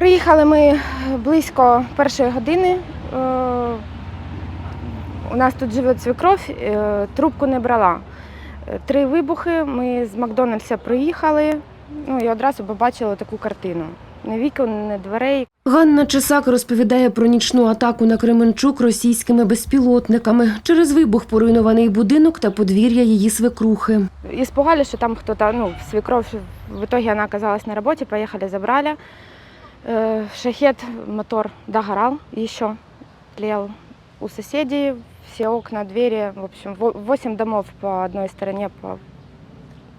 Приїхали ми близько першої години. Е, У нас тут живе свекров, е, трубку не брала. Е, Три вибухи. Ми з Макдональдса приїхали ну, і одразу побачили таку картину. Ні вікон, ні дверей. Ганна Чесак розповідає про нічну атаку на Кременчук російськими безпілотниками. Через вибух поруйнований будинок та подвір'я її свекрухи. Испугали, что там кто-то, ну, свекровь, в итоге она оказалась на работе, поехали, забрали. Э, Шахет, мотор догорал еще, тлел у соседей, все окна, двери, в общем, во- 8 домов по одной стороне по-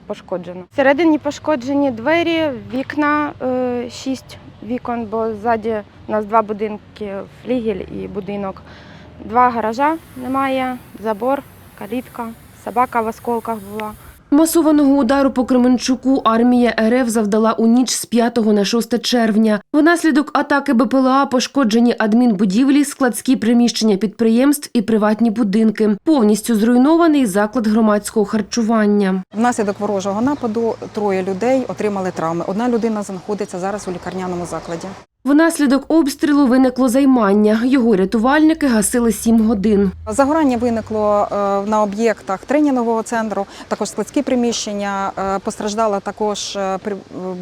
пошкоджено. Всередині пошкоджені двері, вікна, 6 вікон, бо ззаді у нас два будинки, флігель і будинок. Два гаража немає, забор, калітка, собака в осколках була. Масованого удару по Кременчуку армія РФ завдала у ніч з 5 на 6 червня. Внаслідок атаки БПЛА пошкоджені адмінбудівлі, складські приміщення підприємств і приватні будинки. Повністю зруйнований заклад громадського харчування. Внаслідок ворожого нападу троє людей отримали травми. Одна людина знаходиться зараз у лікарняному закладі. Внаслідок обстрілу виникло займання. Його рятувальники гасили 7 годин. Загорання виникло е, на об'єктах тренінгового центру, також складські приміщення. Е, Постраждала також е,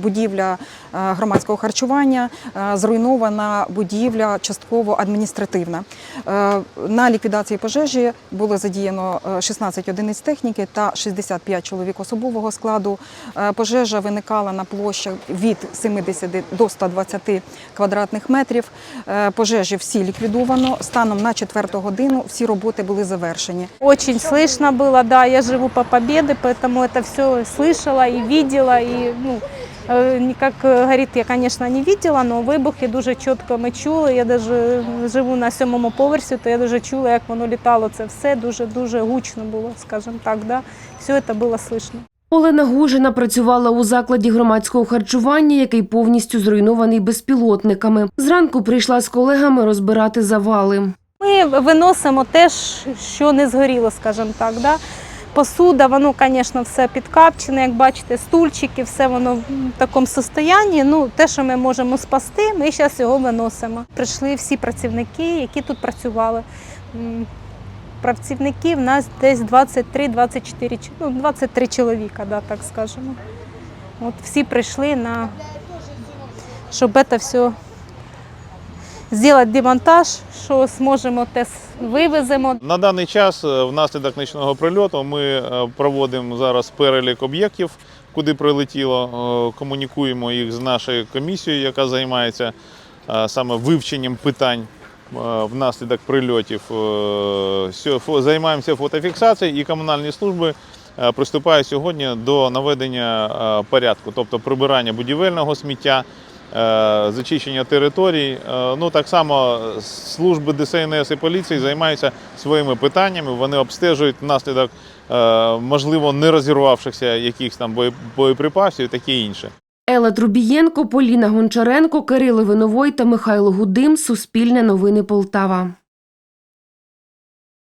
будівля громадського харчування, зруйнована будівля частково адміністративна. На ліквідації пожежі було задіяно е, 16 одиниць техніки та 65 чоловік особового складу. Пожежа виникала на площах від 70 до 120 квадратних метрів. Е, Пожежі всі ліквідовано. Станом на 4 годину всі роботи були завершені. Очень слышно было, да, я живу по Победы, поэтому это все слышала и видела, и, ну, э, не- как э, говорит, я, конечно, не видела, но вибухи дуже чітко ми чули. Я даже живу на сьомому поверсі, то я дуже чула, як воно літало. Це все дуже-дуже гучно було, скажімо так, да. Все це було слышно. Олена Гужина працювала у закладі громадського харчування, який повністю зруйнований безпілотниками. Зранку прийшла з колегами розбирати завали. Ми виносимо те, що не згоріло, скажімо так. Да? Посуда, воно, звісно, все підкапчене, як бачите, стульчики, все воно в такому стані. Ну, те, що ми можемо спасти, ми зараз його виносимо. Прийшли всі працівники, які тут працювали. Працівників нас десь 23-24, ну, 23 чоловіка, да, так скажемо. От всі прийшли на щоб це все зробити демонтаж, що зможемо, те вивеземо. На даний час е, внаслідок нічного прильоту ми е, проводимо зараз перелік об'єктів, куди прилетіло. Е, Комунікуємо їх з нашою комісією, яка займається саме вивченням питань внаслідок прильотів. Е, Займаємося фотофіксацією і комунальні служби е, приступають сьогодні до наведення е, порядку, тобто прибирання будівельного сміття. е, Зачищення територій. Е, Ну так само служби ДСНС і поліції займаються своїми питаннями. Вони обстежують внаслідок е, можливо не розірвавшихся якихось там боєприпасів і таке інше. Елла Трубієнко, Поліна Гончаренко, Кирило Виновой та Михайло Гудим. Суспільне новини Полтава.